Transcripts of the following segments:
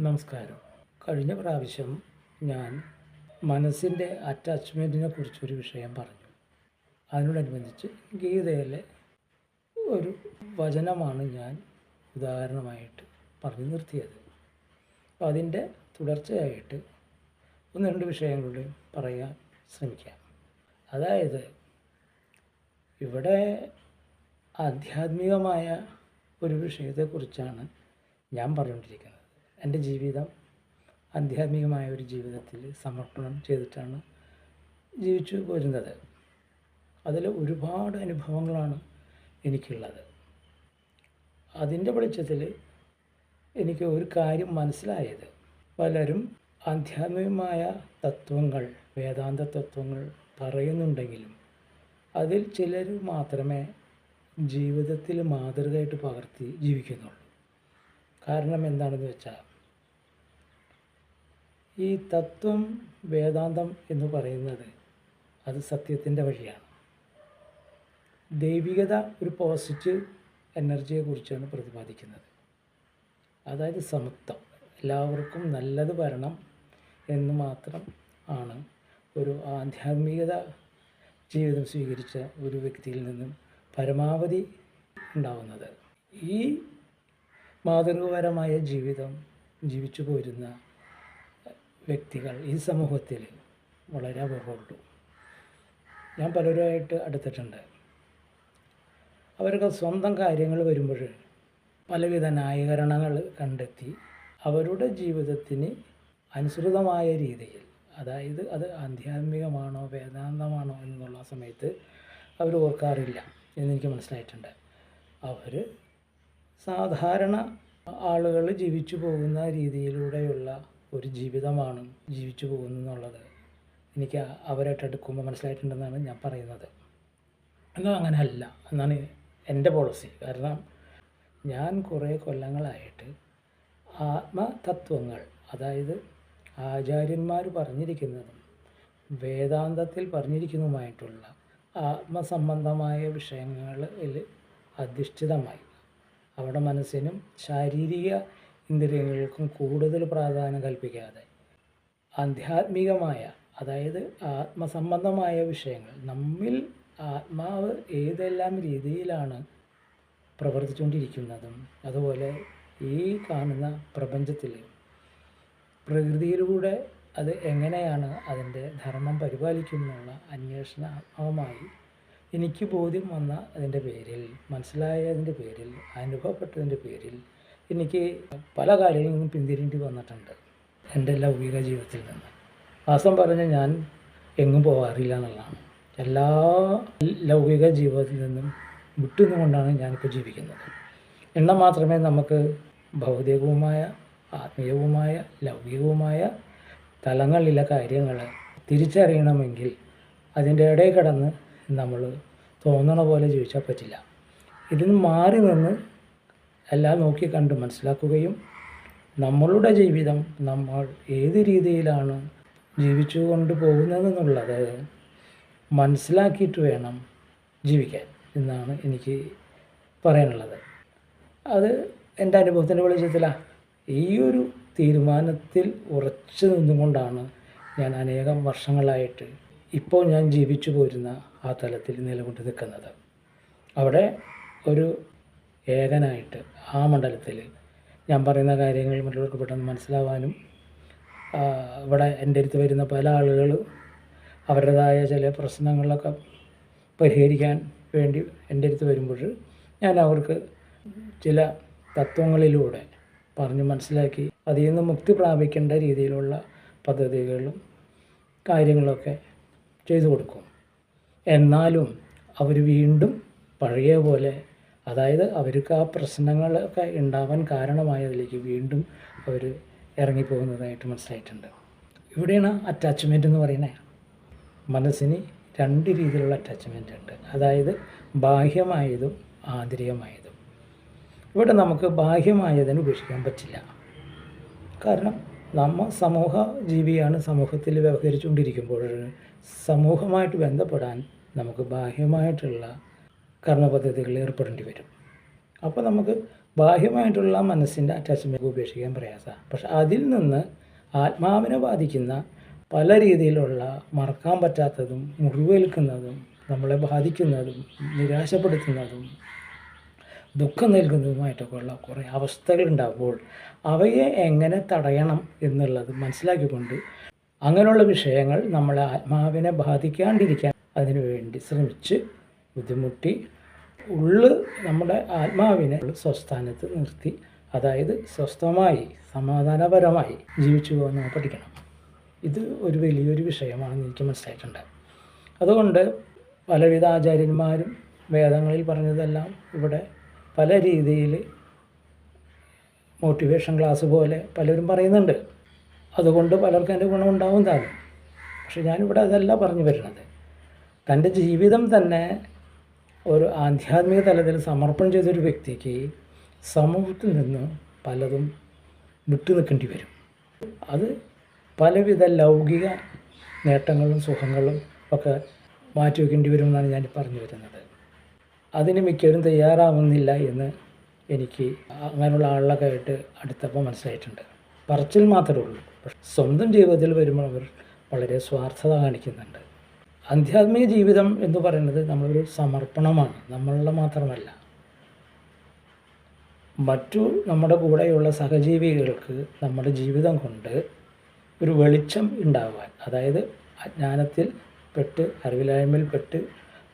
നമസ്കാരം. കഴിഞ്ഞ പ്രാവശ്യം ഞാൻ മനസ്സിന്റെ അറ്റാച്ച്മെന്റിനെ കുറിച്ചൊരു വിഷയം പറഞ്ഞു. അതിനോടനുബന്ധിച്ച് ഗീതയിലെ ഒരു വചനമാണ് ഞാൻ ഉദാഹരണമായിട്ട് പറഞ്ഞു നിർത്തിയത്. അപ്പോൾ അതിന്റെ തുടർച്ചയായിട്ട് ഒന്ന് രണ്ട് വിഷയങ്ങളുടെ പറയാൻ ശ്രമിക്കാം. അതായത് ഇവിടെ ആധ്യാത്മികമായ ഒരു വിഷയത്തെക്കുറിച്ചാണ് ഞാൻ പറഞ്ഞുകൊണ്ടിരിക്കുന്നത്. എന്റെ ജീവിതം ആധ്യാത്മികമായ ഒരു ജീവിതത്തിൽ സമർപ്പണം ചെയ്തിട്ടാണ് ജീവിച്ചു പോരുന്നത്. അതിൽ ഒരുപാട് അനുഭവങ്ങളാണ് എനിക്കുള്ളത്. അതിന്റെ വെളിച്ചത്തിൽ എനിക്ക് ഒരു കാര്യം മനസ്സിലായത്. പലരും ആധ്യാത്മികമായ തത്വങ്ങൾ വേദാന്ത തത്വങ്ങൾ പറയുന്നുണ്ടെങ്കിലും അതിൽ ചിലർ മാത്രമേ ജീവിതത്തിൽ മാതൃകയായിട്ട് പകർത്തി ജീവിക്കുന്നുള്ളൂ. കാരണം എന്താണെന്ന് വെച്ചാൽ ഈ തത്വം വേദാന്തം എന്ന് പറയുന്നത് അത് സത്യത്തിന്റെ വഴിയാണ്. ദൈവികത ഒരു പോസിറ്റീവ് എനർജിയെക്കുറിച്ചാണ് പ്രതിപാദിക്കുന്നത്. അതായത് സമത്വം. എല്ലാവർക്കും നല്ലത് വരണം എന്ന് മാത്രം ആണ് ഒരു ആധ്യാത്മികത ജീവിതം സ്വീകരിച്ച ഒരു വ്യക്തിയിൽ നിന്നും പരമാവധി ഉണ്ടാവുന്നത്. ഈ മാതൃകപരമായ ജീവിതം ജീവിച്ചു പോരുന്ന വ്യക്തികൾ ഈ സമൂഹത്തിൽ വളരെ അപൂർവമുള്ളൂ ഞാൻ പലരുമായിട്ട് അടുത്തിട്ടുണ്ട്. അവർക്ക് സ്വന്തം കാര്യങ്ങൾ വരുമ്പോൾ പലവിധ ന്യായീകരണങ്ങൾ കണ്ടെത്തി അവരുടെ ജീവിതത്തിന് അനുസൃതമായ രീതിയിൽ അതായത് അത് ആധ്യാത്മികമാണോ വേദാന്തമാണോ എന്നുള്ള സമയത്ത് അവർ ഓർക്കാറില്ല എന്നെനിക്ക് മനസ്സിലായിട്ടുണ്ട്. അവർ സാധാരണ ആളുകൾ ജീവിച്ചു പോകുന്ന രീതിയിലൂടെയുള്ള ഒരു ജീവിതമാണ് ജീവിച്ചു പോകുന്നതെന്നുള്ളത് എനിക്ക് അവരായിട്ട് എടുക്കുമ്പോൾ മനസ്സിലായിട്ടുണ്ടെന്നാണ് ഞാൻ പറയുന്നത്. എന്നാൽ അങ്ങനെ അല്ല എന്നാണ് എന്റെ പോളിസി കാരണം ഞാൻ കുറേ കൊല്ലങ്ങളായിട്ട് ആത്മതത്വങ്ങൾ അതായത് ആചാര്യന്മാർ പറഞ്ഞിരിക്കുന്നതും വേദാന്തത്തിൽ പറഞ്ഞിരിക്കുന്നതുമായിട്ടുള്ള ആത്മസംബന്ധമായ വിഷയങ്ങളിൽ അധിഷ്ഠിതമായി. അവിടെ മനസ്സിനും ശാരീരിക ഇന്ദ്രിയങ്ങൾക്കും കൂടുതൽ പ്രാധാന്യം കൽപ്പിക്കാതെ ആധ്യാത്മികമായ അതായത് ആത്മസംബന്ധമായ വിഷയങ്ങൾ നമ്മിൽ ആത്മാവ് ഏതെല്ലാം രീതിയിലാണ് പ്രവർത്തിച്ചുകൊണ്ടിരിക്കുന്നതും അതുപോലെ ഈ കാണുന്ന പ്രപഞ്ചത്തിൽ പ്രകൃതിയിലൂടെ അത് എങ്ങനെയാണ് അതിന്റെ ധർമ്മം പരിപാലിക്കുന്നുള്ള ആത്മാവുമായി എനിക്ക് ബോധ്യം വന്ന അതിന്റെ പേരിൽ മനസ്സിലായതിന്റെ പേരിൽ അനുഭവപ്പെട്ടതിന്റെ പേരിൽ എനിക്ക് പല കാര്യങ്ങളിൽ നിന്നും വന്നിട്ടുണ്ട് എന്റെ ലൗകിക ജീവിതത്തിൽ നിന്ന്. വാസം പറഞ്ഞ ഞാൻ എങ്ങും പോകാറില്ല എന്നുള്ളതാണ്. എല്ലാ ലൗകിക ജീവിതത്തിൽ നിന്നും വിട്ടുനിന്നുകൊണ്ടാണ് ഞാനിപ്പോൾ ജീവിക്കുന്നത്. എന്നാൽ മാത്രമേ നമുക്ക് ഭൗതികവുമായ ആത്മീയവുമായ ലൗകികവുമായ തലങ്ങളിലെ കാര്യങ്ങൾ തിരിച്ചറിയണമെങ്കിൽ അതിന്റെ ഇടയിൽ കിടന്ന് നമ്മൾ തോന്നണ പോലെ ജീവിച്ചാൽ പറ്റില്ല. ഇതിന് മാറി നിന്ന് എല്ലാം നോക്കി കണ്ട് മനസ്സിലാക്കുകയും നമ്മളുടെ ജീവിതം നമ്മൾ ഏത് രീതിയിലാണ് ജീവിച്ചു കൊണ്ട് പോകുന്നതെന്നുള്ളത് മനസ്സിലാക്കിയിട്ട് വേണം ജീവിക്കാൻ എന്നാണ് എനിക്ക് പറയാനുള്ളത്. അത് എന്റെ അനുഭവത്തിന്റെ വെളിച്ചത്തിലാണ് ഈ ഒരു തീരുമാനത്തിൽ ഉറച്ചു നിന്നുകൊണ്ടാണ് ഞാൻ അനേകം വർഷങ്ങളായിട്ട് ഇപ്പോൾ ഞാൻ ജീവിച്ചു പോരുന്ന ആ തലത്തിൽ നിലകൊണ്ട് നിൽക്കുന്നത്. അവിടെ ഒരു ഏകനായിട്ട് ആ മണ്ഡലത്തിൽ ഞാൻ പറയുന്ന കാര്യങ്ങൾ മറ്റുള്ളവർക്ക് പെട്ടെന്ന് മനസ്സിലാവാനും ഇവിടെ എന്റെ അടുത്ത് വരുന്ന പല ആളുകളും അവരുടേതായ ചില പ്രശ്നങ്ങളൊക്കെ പരിഹരിക്കാൻ വേണ്ടി എന്റെ അടുത്ത് വരുമ്പോൾ ഞാൻ അവർക്ക് ചില തത്വങ്ങളിലൂടെ പറഞ്ഞ് മനസ്സിലാക്കി അതിൽ നിന്ന് മുക്തി പ്രാപിക്കേണ്ട രീതിയിലുള്ള പദ്ധതികളും കാര്യങ്ങളൊക്കെ ചെയ്തു കൊടുക്കും. എന്നാലും അവർ വീണ്ടും പഴയ പോലെ അതായത് അവർക്ക് ആ പ്രശ്നങ്ങളൊക്കെ ഉണ്ടാവാൻ കാരണമായതിലേക്ക് വീണ്ടും അവർ ഇറങ്ങിപ്പോകുന്നതായിട്ട് മനസ്സിലായിട്ടുണ്ട്. ഇവിടെയാണ് അറ്റാച്ച്മെന്റ് എന്ന് പറയുന്നത്. മനസ്സിന് രണ്ട് രീതിയിലുള്ള അറ്റാച്ച്മെന്റ് ഉണ്ട്. അതായത് ബാഹ്യമായതും ആന്തരികമായതും. ഇവിടെ നമുക്ക് ബാഹ്യമായതിന് ഉപേക്ഷിക്കാൻ പറ്റില്ല. കാരണം നമ്മ സമൂഹ ജീവിയാണ് സമൂഹത്തിൽ വ്യവഹരിച്ചുകൊണ്ടിരിക്കുമ്പോൾ സമൂഹമായിട്ട് ബന്ധപ്പെടാൻ നമുക്ക് ബാഹ്യമായിട്ടുള്ള കർമ്മപദ്ധതികളിൽ ഏർപ്പെടേണ്ടി വരും. അപ്പോൾ നമുക്ക് ബാഹ്യമായിട്ടുള്ള മനസ്സിന്റെ അറ്റാച്ച്മെന്റ് ഉപേക്ഷിക്കാൻ പ്രയാസമാണ് പക്ഷെ അതിൽ നിന്ന് ആത്മാവിനെ ബാധിക്കുന്ന പല രീതിയിലുള്ള മറക്കാൻ പറ്റാത്തതും മുറിവേൽക്കുന്നതും നമ്മളെ ബാധിക്കുന്നതും നിരാശപ്പെടുത്തുന്നതും ദുഃഖം നൽകുന്നതുമായിട്ടൊക്കെ ഉള്ള കുറേ അവസ്ഥകൾ ഉണ്ടാകുമ്പോൾ അവയെ എങ്ങനെ തടയണം എന്നുള്ളത് മനസ്സിലാക്കിക്കൊണ്ട് അങ്ങനെയുള്ള വിഷയങ്ങൾ നമ്മളെ ആത്മാവിനെ ബാധിക്കാണ്ടിരിക്കാൻ അതിനു വേണ്ടി ശ്രമിച്ച് ബുദ്ധിമുട്ടി ഉള്ള് നമ്മുടെ ആത്മാവിനെ സ്വസ്ഥാനത്ത് നിർത്തി അതായത് സ്വസ്ഥമായി സമാധാനപരമായി ജീവിച്ചു പോകാൻ പഠിക്കണം. ഇത് ഒരു വലിയൊരു വിഷയമാണെന്ന് എനിക്ക് മനസ്സിലായിട്ടുണ്ട്. അതുകൊണ്ട് പലവിധ ആചാര്യന്മാരും വേദങ്ങളിൽ പറഞ്ഞതെല്ലാം ഇവിടെ പല രീതിയിൽ മോട്ടിവേഷൻ ക്ലാസ് പോലെ പലരും പറയുന്നുണ്ട്. അതുകൊണ്ട് പലർക്കും അതിന്റെ ഗുണമുണ്ടാവും താനും. പക്ഷെ ഞാനിവിടെ അതല്ല പറഞ്ഞു വരുന്നത്. തന്റെ ജീവിതം തന്നെ ഒരു ആധ്യാത്മിക തലത്തിൽ സമർപ്പണം ചെയ്തൊരു വ്യക്തിക്ക് സമൂഹത്തിൽ നിന്ന് പലതും വിട്ടു നിൽക്കേണ്ടി വരും. അത് പലവിധ ലൗകിക നേട്ടങ്ങളും സുഖങ്ങളും ഒക്കെ മാറ്റി മാറ്റിവെക്കേണ്ടി വരുമെന്നാണ് ഞാൻ പറഞ്ഞു വരുന്നത്. അതിന് മിക്കവരും തയ്യാറാവുന്നില്ല എന്ന് എനിക്ക് അങ്ങനെയുള്ള ആളുകളൊക്കെ ആയിട്ട് അടുത്തപ്പോൾ മനസ്സിലായിട്ടുണ്ട്. പറച്ചിൽ മാത്രമേ ഉള്ളൂ. സ്വന്തം ജീവിതത്തിൽ വരുമ്പോൾ അവർ വളരെ സ്വാർത്ഥത കാണിക്കുന്നുണ്ട്. ആധ്യാത്മിക ജീവിതം എന്ന് പറയുന്നത് നമ്മളൊരു സമർപ്പണമാണ് നമ്മളുടെ മാത്രമല്ല. മറ്റു നമ്മുടെ കൂടെയുള്ള സഹജീവികൾക്ക് നമ്മുടെ ജീവിതം കൊണ്ട് ഒരു വെളിച്ചം ഉണ്ടാവാൻ അതായത് അജ്ഞാനത്തിൽ പെട്ട് അറിവില്ലായ്മയിൽ പെട്ട്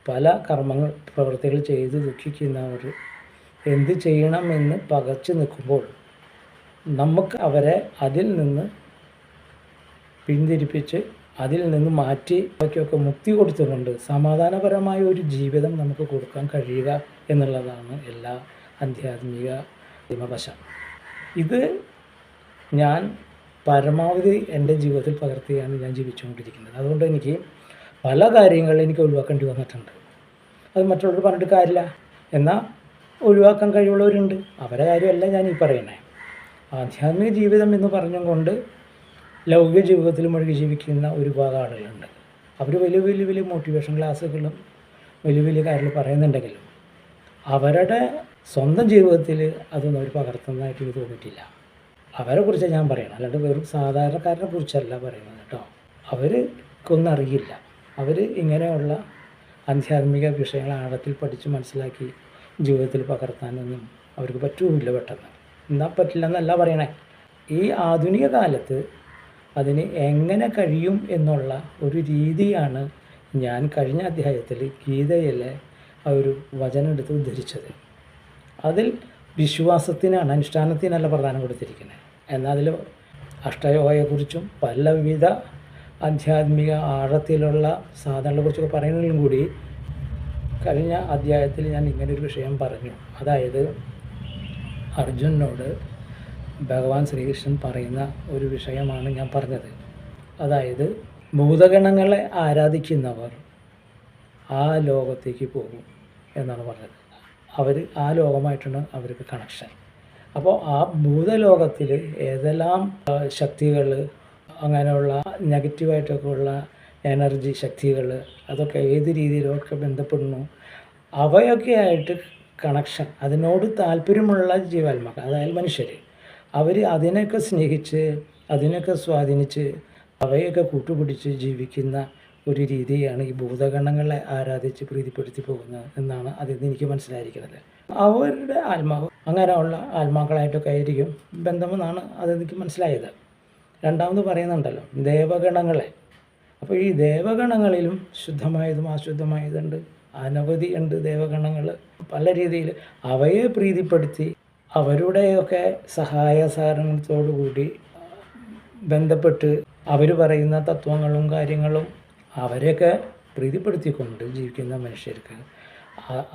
പല കർമ്മങ്ങൾ പ്രവൃത്തികൾ ചെയ്ത് ദുഃഖിക്കുന്നവർ എന്ത് ചെയ്യണമെന്ന് പകച്ചു നിൽക്കുമ്പോൾ നമുക്ക് അവരെ അതിൽ നിന്ന് പിന്തിരിപ്പിച്ച് അതിൽ നിന്ന് മാറ്റി ഒക്കെ മുക്തി കൊടുത്തുകൊണ്ട് സമാധാനപരമായ ഒരു ജീവിതം നമുക്ക് കൊടുക്കാൻ കഴിയുക എന്നുള്ളതാണ് എല്ലാ ആധ്യാത്മിക ഹിമവശ ഇത് ഞാൻ പരമാവധി എന്റെ ജീവിതത്തിൽ പകർത്തിയാണ് ഞാൻ ജീവിച്ചുകൊണ്ടിരിക്കുന്നത്. അതുകൊണ്ട് എനിക്ക് പല കാര്യങ്ങളും എനിക്ക് ഒഴിവാക്കേണ്ടി വന്നിട്ടുണ്ട്. അത് മറ്റുള്ളവർ പറഞ്ഞിട്ട് കാര്യമില്ല. എന്നാൽ ഒഴിവാക്കാൻ കഴിവുള്ളവരുണ്ട്. അവരെ കാര്യമല്ല ഞാൻ ഈ പറയണേ ആധ്യാത്മിക ജീവിതം എന്ന് പറഞ്ഞുകൊണ്ട് ലൗകിക ജീവിതത്തിൽ മുഴുകി ജീവിക്കുന്ന ഒരുപാട് ആളുകളുണ്ട് അവർ വലിയ വലിയ വലിയ മോട്ടിവേഷൻ ക്ലാസ്സുകളും വലിയ വലിയ കാര്യങ്ങൾ പറയുന്നുണ്ടെങ്കിലും അവരുടെ സ്വന്തം ജീവിതത്തിൽ അതൊന്നും അവർ പകർത്തുന്നതായിട്ട് എനിക്ക് തോന്നിയിട്ടില്ല. അവരെ കുറിച്ച് ഞാൻ പറയണം അല്ലാണ്ട് വെറും സാധാരണക്കാരനെ കുറിച്ചല്ല പറയുന്നത് കേട്ടോ. അവർക്കൊന്നും അറിയില്ല. അവർ ഇങ്ങനെയുള്ള ആധ്യാത്മിക വിഷയങ്ങൾ ആഴത്തിൽ പഠിച്ച് മനസ്സിലാക്കി ജീവിതത്തിൽ പകർത്താനൊന്നും അവർക്ക് പറ്റുമില്ല പെട്ടെന്ന്. എന്നാൽ പറ്റില്ല എന്നല്ല പറയണേ. ഈ ആധുനിക കാലത്ത് അതിന് എങ്ങനെ കഴിയും എന്നുള്ള ഒരു രീതിയാണ് ഞാൻ കഴിഞ്ഞ അധ്യായത്തിൽ ഗീതയിലെ ആ ഒരു വചനം എടുത്ത് ഉദ്ധരിച്ചത്. അതിൽ വിശ്വാസത്തിനാണ് അനുഷ്ഠാനത്തിനല്ല പ്രധാനം കൊടുത്തിരിക്കുന്നത്. എന്നാൽ അതിൽ അഷ്ടയോഗയെക്കുറിച്ചും പലവിധ ആധ്യാത്മിക ആഴത്തിലുള്ള സാധനങ്ങളെക്കുറിച്ചൊക്കെ പറയുന്നതിലും കൂടി കഴിഞ്ഞ അധ്യായത്തിൽ ഞാൻ ഇങ്ങനൊരു വിഷയം പറഞ്ഞു. അതായത് അർജുനോട് ഭഗവാൻ ശ്രീകൃഷ്ണൻ പറയുന്ന ഒരു വിഷയമാണ് ഞാൻ പറഞ്ഞത്. അതായത് ഭൂതഗണങ്ങളെ ആരാധിക്കുന്നവർ ആ ലോകത്തേക്ക് പോകും എന്നാണ് പറഞ്ഞത്. അവർ ആ ലോകമായിട്ടാണ് അവർക്ക് കണക്ഷൻ അപ്പോൾ ആ ഭൂതലോകത്തിൽ ഏതെല്ലാം ശക്തികൾ അങ്ങനെയുള്ള നെഗറ്റീവായിട്ടൊക്കെ ഉള്ള എനർജി ശക്തികൾ അതൊക്കെ ഏത് രീതിയിലൊക്കെ ബന്ധപ്പെടുന്നു അവയൊക്കെ ആയിട്ട് കണക്ഷൻ അതിനോട് താല്പര്യമുള്ള ജീവാത്മാക്കൾ അതായത് മനുഷ്യർ അവർ അതിനെയൊക്കെ സ്നേഹിച്ച് അതിനൊക്കെ സ്വാധീനിച്ച് അവയൊക്കെ കൂട്ടുപിടിച്ച് ജീവിക്കുന്ന ഒരു രീതിയാണ് ഈ ഭൂതഗണങ്ങളെ ആരാധിച്ച് പ്രീതിപ്പെടുത്തി പോകുന്നത് എന്നാണ് അതിൽ നിന്ന് എനിക്ക് മനസ്സിലായിരിക്കുന്നത്. അവരുടെ ആത്മാവ് അങ്ങനെയുള്ള ആത്മാക്കളായിട്ടൊക്കെ ആയിരിക്കും ബന്ധമെന്നാണ് അതെനിക്ക് മനസ്സിലായത്. രണ്ടാമത് പറയുന്നുണ്ടല്ലോ ദേവഗണങ്ങളെ. അപ്പോൾ ഈ ദേവഗണങ്ങളിലും ശുദ്ധമായതും അശുദ്ധമായതുണ്ട് അനവധി ഉണ്ട് ദേവഗണങ്ങൾ പല രീതിയിൽ അവയെ പ്രീതിപ്പെടുത്തി അവരുടെയൊക്കെ സഹായ സഹകരണത്തോടു കൂടി ബന്ധപ്പെട്ട് അവർ പറയുന്ന തത്വങ്ങളും കാര്യങ്ങളും അവരെയൊക്കെ പ്രീതിപ്പെടുത്തിക്കൊണ്ട് ജീവിക്കുന്ന മനുഷ്യർക്ക്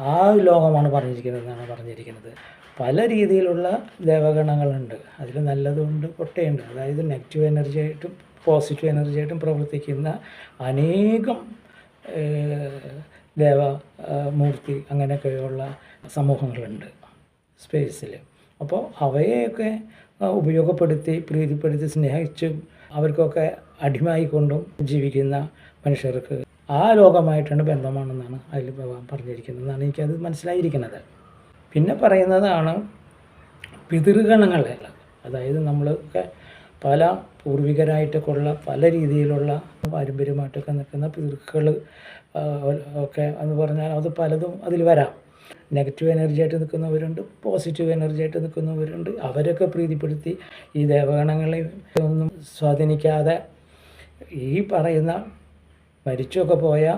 ആ- ലോകമാണ് പറഞ്ഞിരിക്കുന്നത് എന്നാണ് പറഞ്ഞിരിക്കുന്നത്. പല രീതിയിലുള്ള ദേവഗണങ്ങളുണ്ട്. അതിൽ നല്ലതുണ്ട് പൊട്ടയുണ്ട്. അതായത് നെഗറ്റീവ് എനർജി ആയിട്ടും പോസിറ്റീവ് എനർജി ആയിട്ടും പ്രവർത്തിക്കുന്ന അനേകം ദേവ മൂർത്തി അങ്ങനെയൊക്കെയുള്ള സമൂഹങ്ങളുണ്ട് സ്പേസിൽ അപ്പോൾ അവയെയൊക്കെ ഉപയോഗപ്പെടുത്തി പ്രീതിപ്പെടുത്തി സ്നേഹിച്ചും അവർക്കൊക്കെ അടിമയായിക്കൊണ്ടും ജീവിക്കുന്ന മനുഷ്യർക്ക് ആ ലോകമായിട്ടാണ് ബന്ധമാണെന്നാണ് അതിൽ ഭഗവാൻ പറഞ്ഞിരിക്കുന്നത് എന്നാണ് എനിക്കത് മനസ്സിലായിരിക്കുന്നത്. പിന്നെ പറയുന്നതാണ് പിതൃഗണങ്ങളെ. അതായത് നമ്മളൊക്കെ പല പൂർവികരായിട്ടൊക്കെയുള്ള പല രീതിയിലുള്ള പാരമ്പര്യമായിട്ടൊക്കെ നിൽക്കുന്ന പിതൃക്കൾ ഒക്കെ എന്ന് പറഞ്ഞാൽ അത് പലതും അതിൽ വരാം. നെഗറ്റീവ് എനർജി ആയിട്ട് നിൽക്കുന്നവരുണ്ട് പോസിറ്റീവ് എനർജി ആയിട്ട് നിൽക്കുന്നവരുണ്ട്. അവരൊക്കെ പ്രീതിപ്പെടുത്തി ഈ ദേവഗണങ്ങളെ ഒന്നും സ്വാധീനിക്കാതെ ഈ പറയുന്ന മരിച്ചൊക്കെ പോയ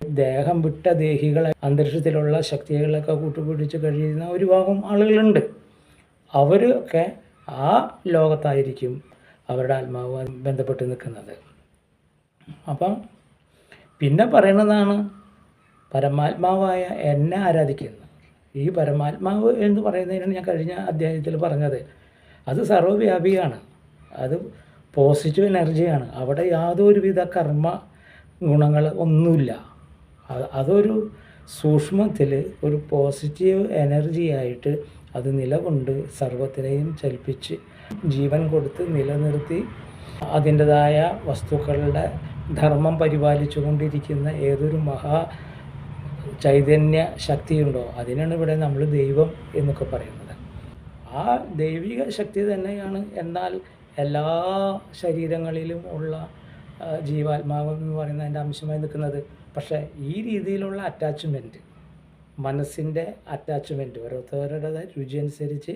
ദേഹം വിട്ട ദേഹികളെ അന്തരീക്ഷത്തിലുള്ള ശക്തികളൊക്കെ കൂട്ടുപിടിച്ച് കഴിയുന്ന ഒരു ഭാഗം ആളുകളുണ്ട്. അവരൊക്കെ ആ ലോകത്തായിരിക്കും അവരുടെ ആത്മാവ് ബന്ധപ്പെട്ട് നിൽക്കുന്നത്. അപ്പം പിന്നെ പറയുന്നതാണ് പരമാത്മാവായ എന്നെ ആരാധിക്കുന്നു. ഈ പരമാത്മാവ് എന്ന് പറയുന്നതിനാണ് ഞാൻ കഴിഞ്ഞ അധ്യായത്തിൽ പറഞ്ഞത്. അത് സർവവ്യാപിയാണ് അത് പോസിറ്റീവ് എനർജിയാണ് അവിടെ യാതൊരുവിധ കർമ്മ ഗുണങ്ങൾ ഒന്നുമില്ല. അതൊരു സൂക്ഷ്മത്തിൽ ഒരു പോസിറ്റീവ് എനർജിയായിട്ട് അത് നിലകൊണ്ട് സർവത്തിനെയും ചലിപ്പിച്ച് ജീവൻ കൊടുത്ത് നിലനിർത്തി അതിന്റെതായ വസ്തുക്കളുടെ ധർമ്മം പരിപാലിച്ചു കൊണ്ടിരിക്കുന്ന ഏതൊരു മഹാ ചൈതന്യ ശക്തിയുണ്ടോ? അതിനാണ് ഇവിടെ നമ്മൾ ദൈവം എന്നൊക്കെ പറയുന്നത്. ആ ദൈവിക ശക്തി തന്നെയാണ്. എന്നാൽ എല്ലാ ശരീരങ്ങളിലും ഉള്ള ജീവാത്മാവ് എന്ന് പറയുന്ന അതിന്റെ അംശമായി നിൽക്കുന്നത്. പക്ഷേ ഈ രീതിയിലുള്ള അറ്റാച്ച്മെന്റ് മനസ്സിന്റെ അറ്റാച്ച്മെന്റ് ഓരോരുത്തരുടെ രുചി അനുസരിച്ച്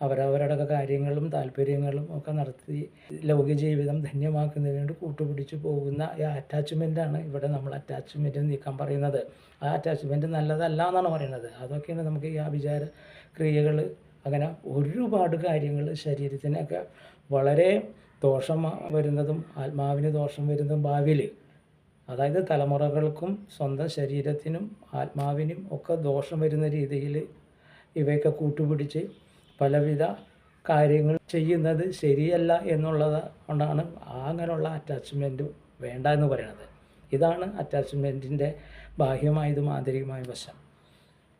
അവരവരുടെ കാര്യങ്ങളും താല്പര്യങ്ങളും ഒക്കെ നടത്തി ലൗകിക ജീവിതം ധന്യമാക്കുന്നതിന് വേണ്ടി കൂട്ടുപിടിച്ച് പോകുന്ന ഈ അറ്റാച്ച്മെന്റാണ് ഇവിടെ നമ്മൾ അറ്റാച്ച്മെന്റ് നീക്കാൻ പറയുന്നത്. ആ അറ്റാച്ച്മെന്റ് നല്ലതല്ല എന്നാണ് പറയുന്നത്. അതൊക്കെയാണ് നമുക്ക് ഈ ആവിചാര ക്രിയകൾ അങ്ങനെ ഒരുപാട് കാര്യങ്ങൾ ശരീരത്തിനൊക്കെ വളരെ ദോഷം വരുന്നതും ആത്മാവിന് ദോഷം വരുന്നതും ഭാവിയിൽ അതായത് തലമുറകൾക്കും സ്വന്തം ശരീരത്തിനും ആത്മാവിനും ഒക്കെ ദോഷം വരുന്ന രീതിയിൽ ഇവയൊക്കെ കൂട്ടുപിടിച്ച് പലവിധ കാര്യങ്ങൾ ചെയ്യുന്നത് ശരിയല്ല എന്നുള്ളത് കൊണ്ടാണ് അങ്ങനെയുള്ള അറ്റാച്ച്മെന്റ് വേണ്ട എന്ന് പറയുന്നത് ഇതാണ് അറ്റാച്ച്മെന്റിന്റെ ബാഹ്യമായതും ആന്തരികമായ വശം.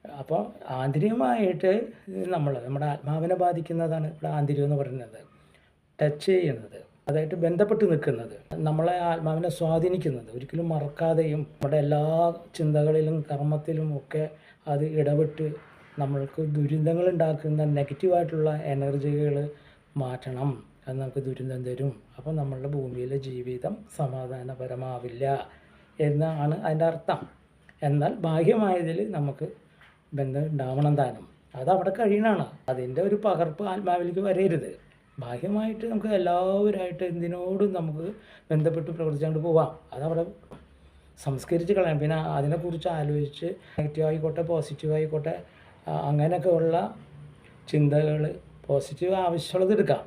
അപ്പോൾ ആന്തരികമായിട്ട് നമ്മൾ നമ്മുടെ ആത്മാവിനെ ബാധിക്കുന്നതാണ് ഇവിടെ ആന്തരികം എന്ന് പറയുന്നത്. ടച്ച് ചെയ്യുന്നത് അതായിട്ട് ബന്ധപ്പെട്ട് നിൽക്കുന്നത് നമ്മളെ ആത്മാവിനെ സ്വാധീനിക്കുന്നത് ഒരിക്കലും മറക്കാതെയും നമ്മുടെ എല്ലാ ചിന്തകളിലും കർമ്മത്തിലും ഒക്കെ അത് ഇടപെട്ട് നമ്മൾക്ക് ദുരിതങ്ങൾ ഉണ്ടാക്കുന്ന നെഗറ്റീവായിട്ടുള്ള എനർജികൾ മാറ്റണം. അത് നമുക്ക് ദുരിതം തരും. അപ്പോൾ നമ്മളുടെ ഭൂമിയിലെ ജീവിതം സമാധാനപരമാവില്ല എന്നാണ് അതിന്റെ അർത്ഥം. എന്നാൽ ബാഹ്യമായതിൽ നമുക്ക് ബന്ധം ഉണ്ടാവണം താനും. അത് അവിടെ കഴിയണമാണ് അതിന്റെ ഒരു പകർപ്പ് ആത്മാവിലേക്ക് വരരുത്. ബാഹ്യമായിട്ട് നമുക്ക് എല്ലാവരുമായിട്ട് എന്തിനോടും നമുക്ക് ബന്ധപ്പെട്ട് പ്രവർത്തിച്ചുകൊണ്ട് പോവാം. അതവിടെ സംസ്കരിച്ച് കളയാം. പിന്നെ അതിനെക്കുറിച്ച് ആലോചിച്ച് നെഗറ്റീവ് ആയിക്കോട്ടെ പോസിറ്റീവ് ആയിക്കോട്ടെ ആ, അങ്ങനെയൊക്കെ ഉള്ള ചിന്തകൾ പോസിറ്റീവ് ആവശ്യമുള്ളത് എടുക്കാം.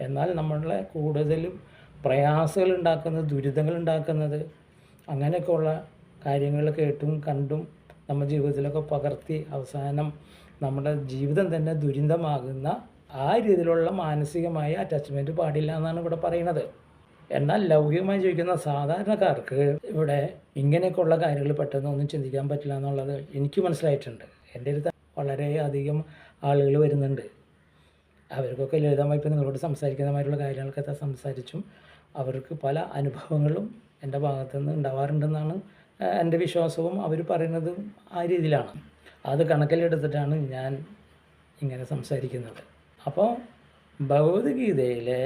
എന്നാൽ നമ്മളെ കൂടുതലും പ്രയാസങ്ങൾ ഉണ്ടാക്കുന്നത് ദുരിതങ്ങൾ ഉണ്ടാക്കുന്നത് അങ്ങനെയൊക്കെ ഉള്ള കാര്യങ്ങൾ കേട്ടും കണ്ടും നമ്മുടെ ജീവിതത്തിലൊക്കെ പകർത്തി അവസാനം നമ്മുടെ ജീവിതം തന്നെ ദുരിതമാകുന്ന ആ രീതിയിലുള്ള മാനസികമായ അറ്റാച്ച്മെന്റ് പാടില്ല എന്നാണ് ഇവിടെ പറയുന്നത്. എന്നാൽ ലൗകികമായി ജീവിക്കുന്ന സാധാരണക്കാർക്ക് ഇവിടെ ഇങ്ങനെയൊക്കെയുള്ള കാര്യങ്ങൾ പെട്ടെന്ന് ഒന്നും ചിന്തിക്കാൻ പറ്റില്ല എന്നുള്ളത് എനിക്ക് മനസ്സിലായിട്ടുണ്ട്. എന്റെ അടുത്ത് വളരെ അധികം ആളുകൾ വരുന്നുണ്ട്. അവർക്കൊക്കെ ലളിതമായി ഇപ്പോൾ നിങ്ങളോട് സംസാരിക്കുന്ന മാതിരിയുള്ള കാര്യങ്ങൾക്കൊക്കെ സംസാരിച്ചും അവർക്ക് പല അനുഭവങ്ങളും എന്റെ ഭാഗത്തു നിന്ന് ഉണ്ടാവാറുണ്ടെന്നാണ് എന്റെ വിശ്വാസവും അവർ പറയുന്നതും ആ രീതിയിലാണ്. അത് കണക്കിലെടുത്തിട്ടാണ് ഞാൻ ഇങ്ങനെ സംസാരിക്കുന്നത്. അപ്പോൾ ഭഗവത്ഗീതയിലെ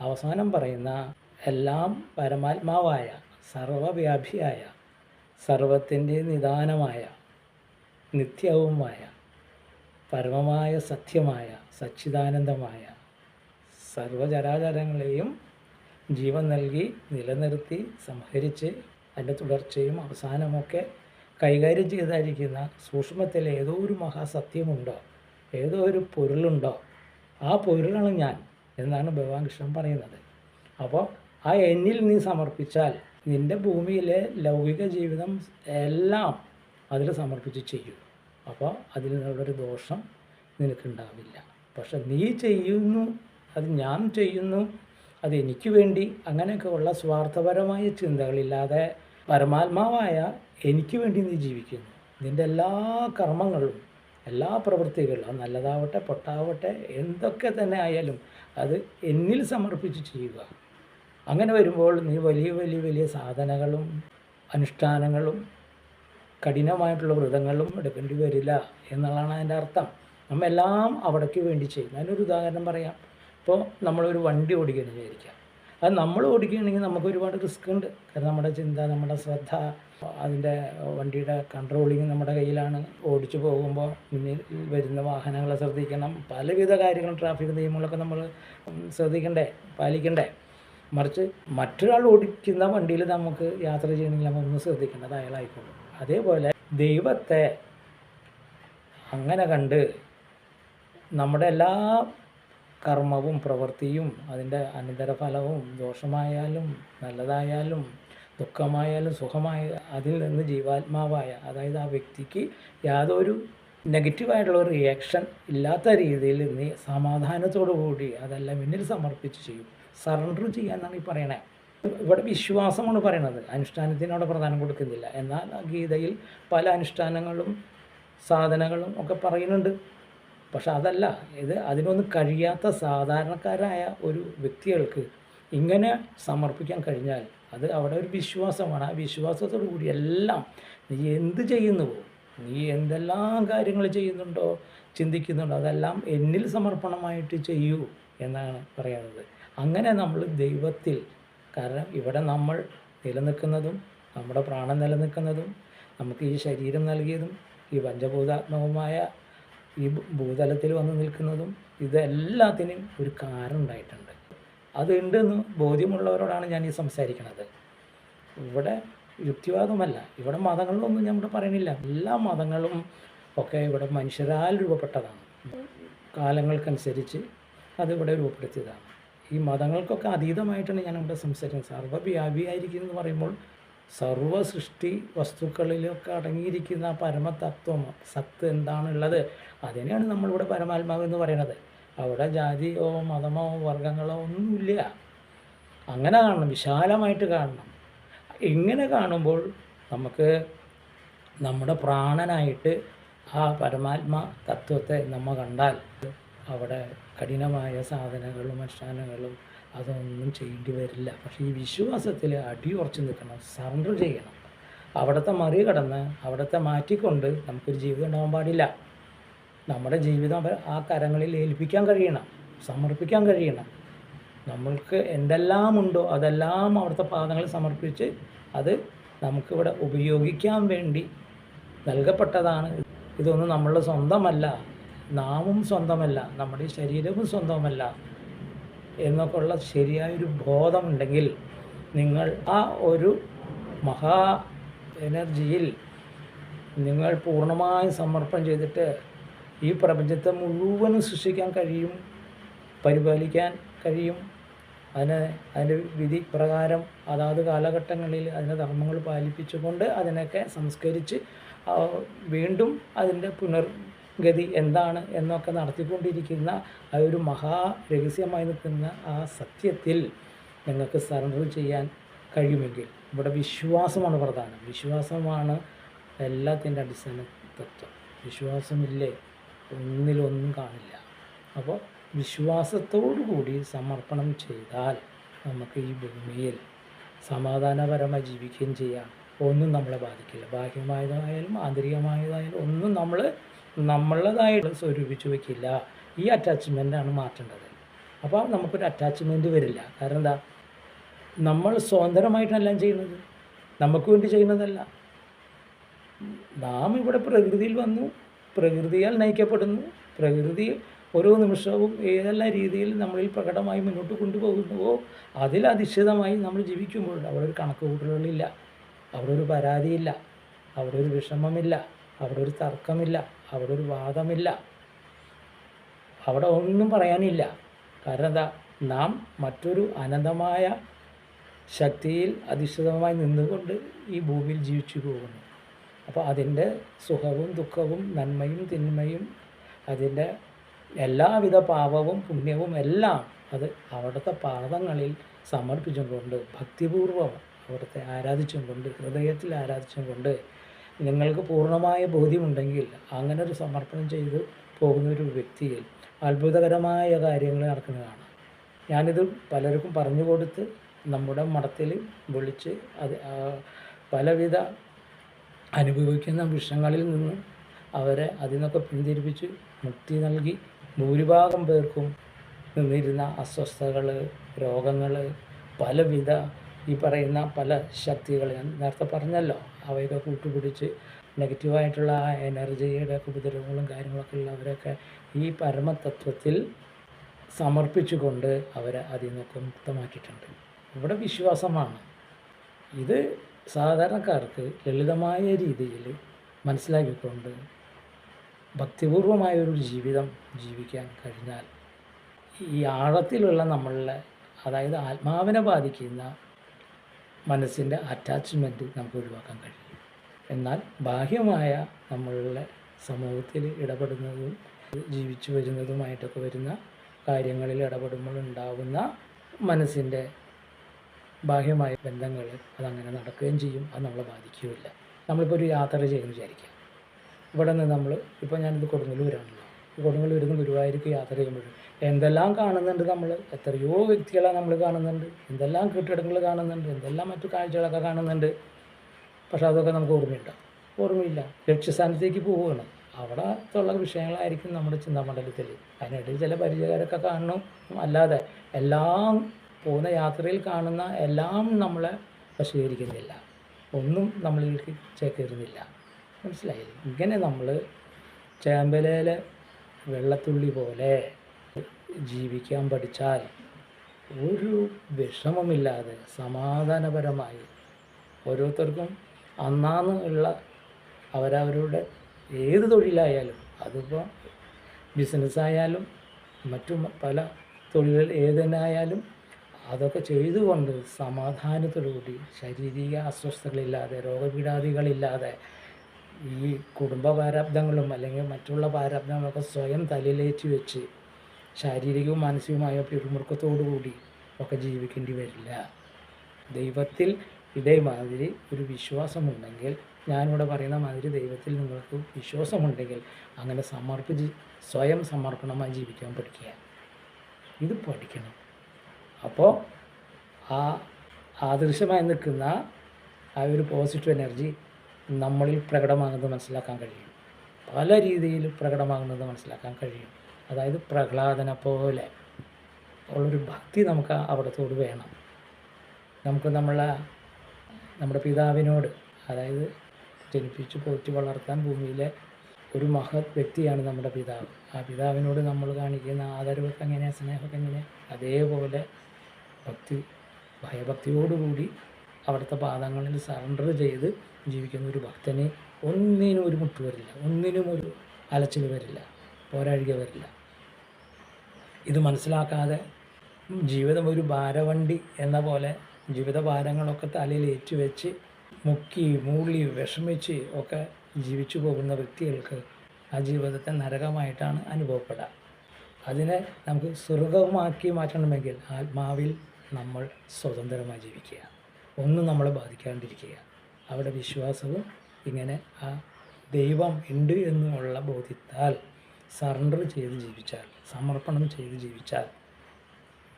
അവസാനം പറയുന്ന എല്ലാം പരമാത്മാവായ സർവവ്യാപിയായ സർവത്തിന്റെ നിദാനമായ നിത്യവുമായ പരമമായ സത്യമായ സച്ചിദാനന്ദമായ സർവചരാചരങ്ങളെയും ജീവൻ നൽകി നിലനിർത്തി സംഹരിച്ച് അതിന്റെ തുടർച്ചയും അവസാനമൊക്കെ കൈകാര്യം ചെയ്തായിരിക്കുന്ന സൂക്ഷ്മത്തിൽ ഏതോ ഒരു മഹാസത്യമുണ്ടോ ഏതോ ഒരു പൊരുളുണ്ടോ ആ പൊരുളാണ് ഞാൻ എന്നാണ് ഭഗവാൻ കൃഷ്ണൻ പറയുന്നത്. അപ്പോൾ ആ എന്നിൽ നീ സമർപ്പിച്ചാൽ നിന്റെ ഭൂമിയിലെ ലൗകിക ജീവിതം എല്ലാം അതിൽ സമർപ്പിച്ച് ചെയ്യും. അപ്പോൾ അതിൽ നിന്നുള്ളൊരു ദോഷം നിനക്കുണ്ടാവില്ല. പക്ഷെ നീ ചെയ്യുന്നു അത് ഞാൻ ചെയ്യുന്നു അത് എനിക്ക് വേണ്ടി അങ്ങനെയൊക്കെ ഉള്ള സ്വാർത്ഥപരമായ ചിന്തകളില്ലാതെ പരമാത്മാവായ എനിക്ക് വേണ്ടി നീ ജീവിക്കുന്നു. നിന്റെ എല്ലാ കർമ്മങ്ങളും എല്ലാ പ്രവൃത്തികളും അത് നല്ലതാവട്ടെ പൊട്ടാവട്ടെ എന്തൊക്കെ തന്നെ ആയാലും അത് എന്നിൽ സമർപ്പിച്ച് ചെയ്യുക. അങ്ങനെ വരുമ്പോൾ നീ വലിയ വലിയ വലിയ സാധനകളും അനുഷ്ഠാനങ്ങളും കഠിനമായിട്ടുള്ള വ്രതങ്ങളും എടുക്കേണ്ടി വരില്ല എന്നുള്ളതാണ് അതിന്റെ അർത്ഥം. നമ്മെല്ലാം അവിടേക്ക് വേണ്ടി ചെയ്യും അതിനൊരു ഉദാഹരണം പറയാം. ഇപ്പോൾ നമ്മളൊരു വണ്ടി ഓടിക്കണമെന്ന് വിചാരിക്കാം അത് നമ്മൾ ഓടിക്കുകയാണെങ്കിൽ നമുക്ക് ഒരുപാട് റിസ്ക് ഉണ്ട്. കാരണം നമ്മുടെ ചിന്ത നമ്മുടെ ശ്രദ്ധ അതിന്റെ വണ്ടിയുടെ കൺട്രോളിങ് നമ്മുടെ കയ്യിലാണ്. ഓടിച്ചു പോകുമ്പോൾ മുന്നിൽ വരുന്ന വാഹനങ്ങളെ ശ്രദ്ധിക്കണം. പലവിധ കാര്യങ്ങളും ട്രാഫിക് നിയമങ്ങളൊക്കെ നമ്മൾ ശ്രദ്ധിക്കണ്ടേ പാലിക്കണ്ടേ. മറിച്ച് മറ്റൊരാൾ ഓടിക്കുന്ന വണ്ടിയിൽ നമുക്ക് യാത്ര ചെയ്യണമെങ്കിൽ നമ്മൾ ഒന്ന് ശ്രദ്ധിക്കേണ്ടത് അയാളായിക്കോളും. അതേപോലെ ദൈവത്തെ അങ്ങനെ കണ്ട് നമ്മുടെ എല്ലാ കർമ്മവും പ്രവൃത്തിയും അതിന്റെ അനന്തരഫലവും ദോഷമായാലും നല്ലതായാലും ദുഃഖമായാലും സുഖമായ അതിൽ നിന്ന് ജീവാത്മാവായ അതായത് ആ വ്യക്തിക്ക് യാതൊരു നെഗറ്റീവായിട്ടുള്ള റിയാക്ഷൻ ഇല്ലാത്ത രീതിയിൽ നീ സമാധാനത്തോടു കൂടി അതെല്ലാം മുന്നിൽ സമർപ്പിച്ച് ചെയ്യും. സറണ്ടർ ചെയ്യാന്നാണ് ഈ പറയണേ. ഇവിടെ വിശ്വാസമാണ് പറയുന്നത് അനുഷ്ഠാനത്തിനോട് പ്രധാനം കൊടുക്കുന്നില്ല. എന്നാൽ ഗീതയിൽ പല അനുഷ്ഠാനങ്ങളും സാധനങ്ങളും ഒക്കെ പറയുന്നുണ്ട്. പക്ഷെ അതല്ല ഇത് അതിനൊന്നും കഴിയാത്ത സാധാരണക്കാരായ ഒരു വ്യക്തികൾക്ക് ഇങ്ങനെ സമർപ്പിക്കാൻ കഴിഞ്ഞാൽ അത് അവിടെ ഒരു വിശ്വാസമാണ്. ആ വിശ്വാസത്തോടു കൂടി എല്ലാം നീ എന്ത് ചെയ്യുന്നുവോ നീ എന്തെല്ലാം കാര്യങ്ങൾ ചെയ്യുന്നുണ്ടോ ചിന്തിക്കുന്നുണ്ടോ അതെല്ലാം എന്നിൽ സമർപ്പണമായിട്ട് ചെയ്യൂ എന്നാണ് പറയുന്നത് അങ്ങനെ നമ്മൾ ദൈവത്തിൽ കാരണം ഇവിടെ നമ്മൾ നിലനിൽക്കുന്നതും നമ്മുടെ പ്രാണൻ നിലനിൽക്കുന്നതും നമുക്ക് ഈ ശരീരം നൽകിയതും ഈ പഞ്ചഭൂതാത്മകമായ ഈ ഭൂതലത്തിൽ വന്ന് നിൽക്കുന്നതും ഇതെല്ലാത്തിനും ഒരു കാരണം ഉണ്ടായിട്ടുണ്ട്. അതുണ്ടെന്ന് ബോധ്യമുള്ളവരോടാണ് ഞാൻ ഈ സംസാരിക്കുന്നത് ഇവിടെ യുക്തിവാദമല്ല. ഇവിടെ മതങ്ങളിലൊന്നും ഇവിടെ പറയണില്ല എല്ലാ മതങ്ങളും ഒക്കെ ഇവിടെ മനുഷ്യരാൽ രൂപപ്പെട്ടതാണ്. കാലങ്ങൾക്കനുസരിച്ച് അതിവിടെ രൂപപ്പെടുത്തിയതാണ്. ഈ മതങ്ങൾക്കൊക്കെ അതീതമായിട്ടാണ് ഞാൻ ഇവിടെ സംസാരിക്കുന്നത്. സർവവ്യാപിയായിരിക്കും എന്ന് പറയുമ്പോൾ സർവ സൃഷ്ടി വസ്തുക്കളിലൊക്കെ അടങ്ങിയിരിക്കുന്ന പരമതത്വം സത്ത് എന്താണുള്ളത്? അതിനെയാണ് നമ്മളിവിടെ പരമാത്മാവ് എന്ന് പറയുന്നത്. അവിടെ ജാതിയോ മതമോ വർഗങ്ങളോ ഒന്നുമില്ല. അങ്ങനെ കാണണം വിശാലമായിട്ട് കാണണം. ഇങ്ങനെ കാണുമ്പോൾ നമുക്ക് നമ്മുടെ പ്രാണനായിട്ട് ആ പരമാത്മ തത്വത്തെ നമ്മൾ കണ്ടാൽ അവിടെ കഠിനമായ സാധനങ്ങളും അനുഷ്ഠാനങ്ങളും അതൊന്നും ചെയ്യേണ്ടി വരില്ല. പക്ഷേ ഈ വിശ്വാസത്തിൽ അടി അടിയുറച്ച് നിൽക്കണം സറണ്ടർ ചെയ്യണം. അവിടുത്തെ മറികടന്ന് അവിടുത്തെ മാറ്റിക്കൊണ്ട് നമുക്കൊരു ജീവിതം ഉണ്ടാകാൻ പാടില്ല. നമ്മുടെ ജീവിതം ആ കരങ്ങളിൽ ഏൽപ്പിക്കാൻ കഴിയണം സമർപ്പിക്കാൻ കഴിയണം. നമ്മൾക്ക് എന്തെല്ലാം ഉണ്ടോ അതെല്ലാം അവിടുത്തെ പാദങ്ങളിൽ സമർപ്പിച്ച് അത് നമുക്കിവിടെ ഉപയോഗിക്കാൻ വേണ്ടി നൽകപ്പെട്ടതാണ്. ഇതൊന്നും നമ്മളുടെ സ്വന്തമല്ല. നാമും സ്വന്തമല്ല നമ്മുടെ ശരീരവും സ്വന്തമല്ല എന്നൊക്കെ എന്നൊക്കെയുള്ള ശരിയായൊരു ബോധമുണ്ടെങ്കിൽ നിങ്ങൾ ആ ഒരു മഹാ എനർജിയിൽ നിങ്ങൾ പൂർണമായും സമർപ്പണം ചെയ്തിട്ട് ഈ പ്രപഞ്ചത്തെ മുഴുവനും സൃഷ്ടിക്കാൻ കഴിയും പരിപാലിക്കാൻ കഴിയും. അതിന് അതിന്റെ വിധി പ്രകാരം അതാത് കാലഘട്ടങ്ങളിൽ അതിന്റെ ധർമ്മങ്ങൾ പാലിപ്പിച്ചുകൊണ്ട് അതിനൊക്കെ സംസ്കരിച്ച് വീണ്ടും അതിന്റെ പുനർഗതി എന്താണ് എന്നൊക്കെ നടത്തിക്കൊണ്ടിരിക്കുന്ന ആ ഒരു മഹാ രഹസ്യമായി നിൽക്കുന്ന ആ സത്യത്തിൽ നിങ്ങൾക്ക് സറണ്ടർ ചെയ്യാൻ കഴിയുമെങ്കിൽ. ഇവിടെ വിശ്വാസമാണ് പ്രധാനം. വിശ്വാസമാണ് എല്ലാത്തിന്റെ അടിസ്ഥാന തത്വം. വിശ്വാസമില്ലേ? ഒന്നിലൊന്നും കാണില്ല. അപ്പോൾ വിശ്വാസത്തോടു കൂടി സമർപ്പണം ചെയ്താൽ നമുക്ക് ഈ ഭൂമിയിൽ സമാധാനപരമായി ജീവിക്കുകയും ചെയ്യാം. ഒന്നും നമ്മളെ ബാധിക്കില്ല. ബാഹ്യമായതായാലും ആന്തരികമായതായാലും ഒന്നും നമ്മൾ നമ്മളതായിട്ട് സ്വരൂപിച്ച് വെക്കില്ല. ഈ അറ്റാച്ച്മെന്റാണ് മാറ്റേണ്ടത്. അപ്പോൾ നമുക്കൊരു അറ്റാച്ച്മെന്റ് വരില്ല. കാരണം എന്താ? നമ്മൾ സ്വതന്ത്രമായിട്ടെല്ലാം ചെയ്യുന്നത്. നമുക്ക് വേണ്ടി ചെയ്യുന്നതല്ല. നാം ഇവിടെ പ്രകൃതിയിൽ വന്നു. പ്രകൃതിയാൽ നയിക്കപ്പെടുന്നു. പ്രകൃതി ഓരോ നിമിഷവും ഏതെല്ലാം രീതിയിൽ നമ്മളിൽ പ്രകടമായി മുന്നോട്ട് കൊണ്ടുപോകുന്നുവോ അതിലധിഷ്ഠിതമായി നമ്മൾ ജീവിക്കുമ്പോൾ അവിടെ ഒരു കണക്ക് കൂട്ടലുകളില്ല അവിടെ ഒരു പരാതിയില്ല. അവിടെ ഒരു വിഷമമില്ല. അവിടെ ഒരു തർക്കമില്ല അവിടെ ഒരു വാദമില്ല. അവിടെ ഒന്നും പറയാനില്ല. കാരണം എന്താ? നാം മറ്റൊരു അനന്തമായ ശക്തിയിൽ അധിഷ്ഠിതമായി നിന്നുകൊണ്ട് ഈ ഭൂമിയിൽ ജീവിച്ചു പോകുന്നു. അപ്പോൾ അതിന്റെ സുഖവും ദുഃഖവും നന്മയും തിന്മയും അതിന്റെ എല്ലാവിധ പാപവും പുണ്യവും എല്ലാം അത് അവിടുത്തെ പാദങ്ങളിൽ സമർപ്പിച്ചുകൊണ്ട് ഭക്തിപൂർവം അവിടുത്തെ ആരാധിച്ചും കൊണ്ട് ഹൃദയത്തിൽ ആരാധിച്ചും കൊണ്ട് നിങ്ങൾക്ക് പൂർണമായ ബോധ്യമുണ്ടെങ്കിൽ അങ്ങനെ ഒരു സമർപ്പണം ചെയ്ത് പോകുന്ന ഒരു വ്യക്തിയിൽ അത്ഭുതകരമായ കാര്യങ്ങൾ നടക്കുന്നതാണ്. ഞാനിത് പലർക്കും പറഞ്ഞു കൊടുത്ത് നമ്മുടെ മഠത്തിൽ വിളിച്ച് അത് പലവിധ അനുഭവിക്കുന്ന വിഷങ്ങളിൽ നിന്ന് അവരെ അതിൽ നിന്നൊക്കെ പിന്തിരിപ്പിച്ച് മുക്തി നൽകി ഭൂരിഭാഗം പേർക്കും നിന്നിരുന്ന അസ്വസ്ഥതകൾ രോഗങ്ങൾ പലവിധ ഈ പറയുന്ന പല ശക്തികൾ ഞാൻ നേരത്തെ പറഞ്ഞല്ലോ. അവയൊക്കെ കൂട്ടുപിടിച്ച് നെഗറ്റീവായിട്ടുള്ള ആ എനർജിയുടെ ഉപദ്രവങ്ങളും കാര്യങ്ങളൊക്കെ ഉള്ളവരൊക്കെ ഈ പരമതത്വത്തിൽ സമർപ്പിച്ചുകൊണ്ട് അവരെ അതിൽ നിന്നൊക്കെ മുക്തമാക്കിയിട്ടുണ്ട്. ഇവിടെ വിശ്വാസമാണ്. ഇത് സാധാരണക്കാർക്ക് ലളിതമായ രീതിയിൽ മനസ്സിലാക്കിക്കൊണ്ട് ഭക്തിപൂർവമായ ഒരു ജീവിതം ജീവിക്കാൻ കഴിഞ്ഞാൽ ഈ ആഴത്തിലുള്ള നമ്മളുടെ അതായത് ആത്മാവിനെ ബാധിക്കുന്ന മനസ്സിന്റെ അറ്റാച്ച്മെന്റ് നമുക്ക് ഒഴിവാക്കാൻ കഴിയും. എന്നാൽ ബാഹ്യമായ നമ്മളുടെ സമൂഹത്തിൽ ഇടപെടുന്നതും ജീവിച്ചു വരുന്നതുമായിട്ടൊക്കെ വരുന്ന കാര്യങ്ങളിൽ ഇടപെടുമ്പോൾ ഉണ്ടാകുന്ന മനസ്സിന്റെ ബാഹ്യമായ ബന്ധങ്ങൾ അതങ്ങനെ നടക്കുകയും ചെയ്യും. അത് നമ്മളെ ബാധിക്കുകയില്ല നമ്മളിപ്പോൾ ഒരു യാത്ര ചെയ്യുന്നു വിചാരിക്കുക. ഇവിടെ നിന്ന് നമ്മൾ ഇപ്പോൾ ഞാനിത് കൊടുങ്ങല്ലൂരാണല്ലോ കൊടുങ്ങല്ലൂരിൽ നിന്ന് ഗുരുവായൂർക്ക് യാത്ര ചെയ്യുമ്പോൾ എന്തെല്ലാം കാണുന്നുണ്ട് നമ്മൾ എത്രയോ വ്യക്തികളെ നമ്മൾ കാണുന്നുണ്ട്. എന്തെല്ലാം കെട്ടിടങ്ങൾ കാണുന്നുണ്ട്. എന്തെല്ലാം മറ്റു കാഴ്ചകളൊക്കെ കാണുന്നുണ്ട്. പക്ഷെ അതൊക്കെ നമുക്ക് ഓർമ്മയില്ല. ഓർമ്മയില്ല. ലക്ഷ്യസ്ഥാനത്തേക്ക് പോവുകയാണ്. അവിടെ ഉള്ള വിഷയങ്ങളായിരിക്കും നമ്മുടെ ചിന്താമണ്ഡലത്തിൽ. അതിനിടയിൽ ചില പരിചയക്കാരൊക്കെ കാണണം. അല്ലാതെ എല്ലാം പോകുന്ന യാത്രയിൽ കാണുന്ന എല്ലാം നമ്മളെ വശീകരിക്കുന്നില്ല. ഒന്നും നമ്മളിലേക്ക് ചേക്കേറുന്നില്ല. മനസ്സിലായില്ല? ഇങ്ങനെ നമ്മൾ ചേമ്പലയിലെ വെള്ളത്തുള്ളി പോലെ ജീവിക്കാൻ പഠിച്ചാൽ ഒരു വിഷമമില്ലാതെ സമാധാനപരമായി ഓരോരുത്തർക്കും അന്നാന്ന് ഉള്ള അവരവരുടെ ഏത് തൊഴിലായാലും അതിപ്പോൾ ബിസിനസ്സായാലും മറ്റു പല തൊഴിൽ ഏതെന്നായാലും അതൊക്കെ ചെയ്തുകൊണ്ട് സമാധാനത്തോടുകൂടി ശാരീരിക അസ്വസ്ഥതകളില്ലാതെ രോഗപീഠാദികളില്ലാതെ ഈ കുടുംബ പ്രാരാബ്ദങ്ങളും അല്ലെങ്കിൽ മറ്റുള്ള പ്രാരാബ്ദങ്ങളൊക്കെ സ്വയം തലയിലേറ്റി വെച്ച് ശാരീരികവും മാനസികവുമായ പിരിമുറുക്കത്തോടുകൂടി ഒക്കെ ജീവിക്കേണ്ടി വരില്ല. ദൈവത്തിൽ ഇതേമാതിരി ഒരു വിശ്വാസമുണ്ടെങ്കിൽ ഞാനിവിടെ പറയുന്ന മാതിരി ദൈവത്തിൽ നിങ്ങൾക്ക് വിശ്വാസമുണ്ടെങ്കിൽ അങ്ങനെ സമർപ്പിച്ച് സ്വയം സമർപ്പണമായി ജീവിക്കാൻ പഠിക്കുക. ഇത് പഠിക്കണം. അപ്പോൾ ആ ആദർശമായി നിൽക്കുന്ന ആ ഒരു പോസിറ്റീവ് എനർജി നമ്മളിൽ പ്രകടമാകുന്നത് മനസ്സിലാക്കാൻ കഴിയും. പല രീതിയിൽ പ്രകടമാകുന്നത് മനസ്സിലാക്കാൻ കഴിയും. അതായത് പ്രഹ്ലാദനെ പോലെ ഉള്ളൊരു ഭക്തി നമുക്ക് അവിടത്തോട് വേണം. നമുക്ക് നമ്മളെ നമ്മുടെ പിതാവിനോട് അതായത് ജനിപ്പിച്ച് പോറ്റി വളർത്താൻ ഭൂമിയിലെ ഒരു മഹത് വ്യക്തിയാണ് നമ്മുടെ പിതാവ്. ആ പിതാവിനോട് നമ്മൾ കാണിക്കുന്ന ആദരവൊക്കെ എങ്ങനെയാണ് സ്നേഹമൊക്കെ എങ്ങനെയാണ് അതേപോലെ ഭക്തി ഭയഭക്തിയോടുകൂടി അവിടുത്തെ പാദങ്ങളിൽ സറണ്ടർ ചെയ്ത് ജീവിക്കുന്ന ഒരു ഭക്തനെ ഒന്നിനും ഒരു മുട്ട് വരില്ല ഒന്നിനും ഒരു അലച്ചിൽ വരില്ല. പോരാഴിക വരില്ല. ഇത് മനസ്സിലാക്കാതെ ജീവിതം ഒരു ഭാരവണ്ടി എന്ന പോലെ ജീവിത ഭാരങ്ങളൊക്കെ തലയിൽ ഏറ്റുവെച്ച് മുക്കി മൂളി വിഷമിച്ച് ഒക്കെ ജീവിച്ചു പോകുന്ന വ്യക്തികൾക്ക് ആ ജീവിതത്തെ നരകമായിട്ടാണ് അനുഭവപ്പെടുക. അതിനെ നമുക്ക് സ്വർഗമാക്കി മാറ്റണമെങ്കിൽ ആത്മാവിൽ നമ്മൾ സ്വതന്ത്രമായി ജീവിക്കുക. ഒന്നും നമ്മളെ ബാധിക്കാണ്ടിരിക്കുക. അവിടെ വിശ്വാസവും ഇങ്ങനെ ആ ദൈവം ഉണ്ട് എന്നുള്ള ബോധ്യത്താൽ സറണ്ടർ ചെയ്ത് ജീവിച്ചാൽ സമർപ്പണം ചെയ്ത് ജീവിച്ചാൽ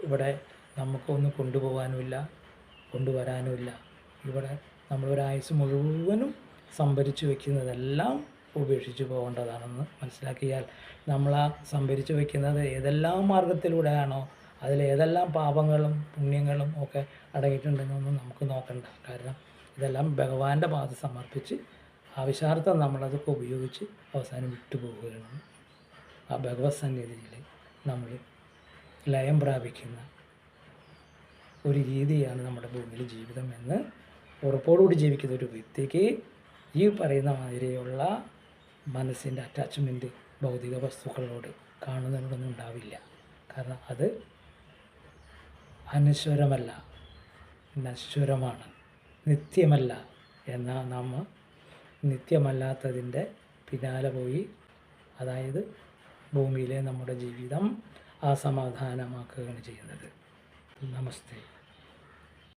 ഇവിടെ നമുക്കൊന്നും കൊണ്ടുപോകാനുമില്ല കൊണ്ടുവരാനുമില്ല. ഇവിടെ നമ്മളൊരായുസ് മുഴുവനും സംഭരിച്ചു വയ്ക്കുന്നതെല്ലാം ഉപേക്ഷിച്ച് പോകേണ്ടതാണെന്ന് മനസ്സിലാക്കിയാൽ നമ്മൾ ആ സംഭരിച്ചു വയ്ക്കുന്നത് ഏതെല്ലാം മാർഗത്തിലൂടെയാണോ അതിൽ ഏതെല്ലാം പാപങ്ങളും പുണ്യങ്ങളും ഒക്കെ അടങ്ങിയിട്ടുണ്ടെന്നൊന്നും നമുക്ക് നോക്കണ്ട. കാരണം ഇതെല്ലാം ഭഗവാന്റെ പാത സമർപ്പിച്ച് ആവശ്യാർത്ഥം നമ്മളതൊക്കെ ഉപയോഗിച്ച് അവസാനം വിട്ടുപോവുകയാണ്. ആ ഭഗവത് സന്നിധിയിൽ നമ്മൾ ലയം പ്രാപിക്കുന്ന ഒരു രീതിയാണ് നമ്മുടെ ഭൂമിയിൽ ജീവിതം എന്ന് ഉറപ്പോടുകൂടി ജീവിക്കുന്ന ഒരു വ്യക്തിക്ക് ഈ പറയുന്ന മാതിരിയുള്ള മനസ്സിന്റെ അറ്റാച്ച്മെന്റ് ഭൗതിക വസ്തുക്കളോട് കാണുന്നതിനോടൊന്നും ഉണ്ടാവില്ല. കാരണം അത് അനശ്വരമല്ല നശ്വരമാണ് നിത്യമല്ല എന്നാൽ നമ്മൾ നിത്യമല്ലാത്തതിന്റെ പിന്നാലെ പോയി അതായത് ഭൂമിയിലെ നമ്മുടെ ജീവിതം അസമാധാനമാക്കുകയാണ് ചെയ്യുന്നത്. നമസ്തേ.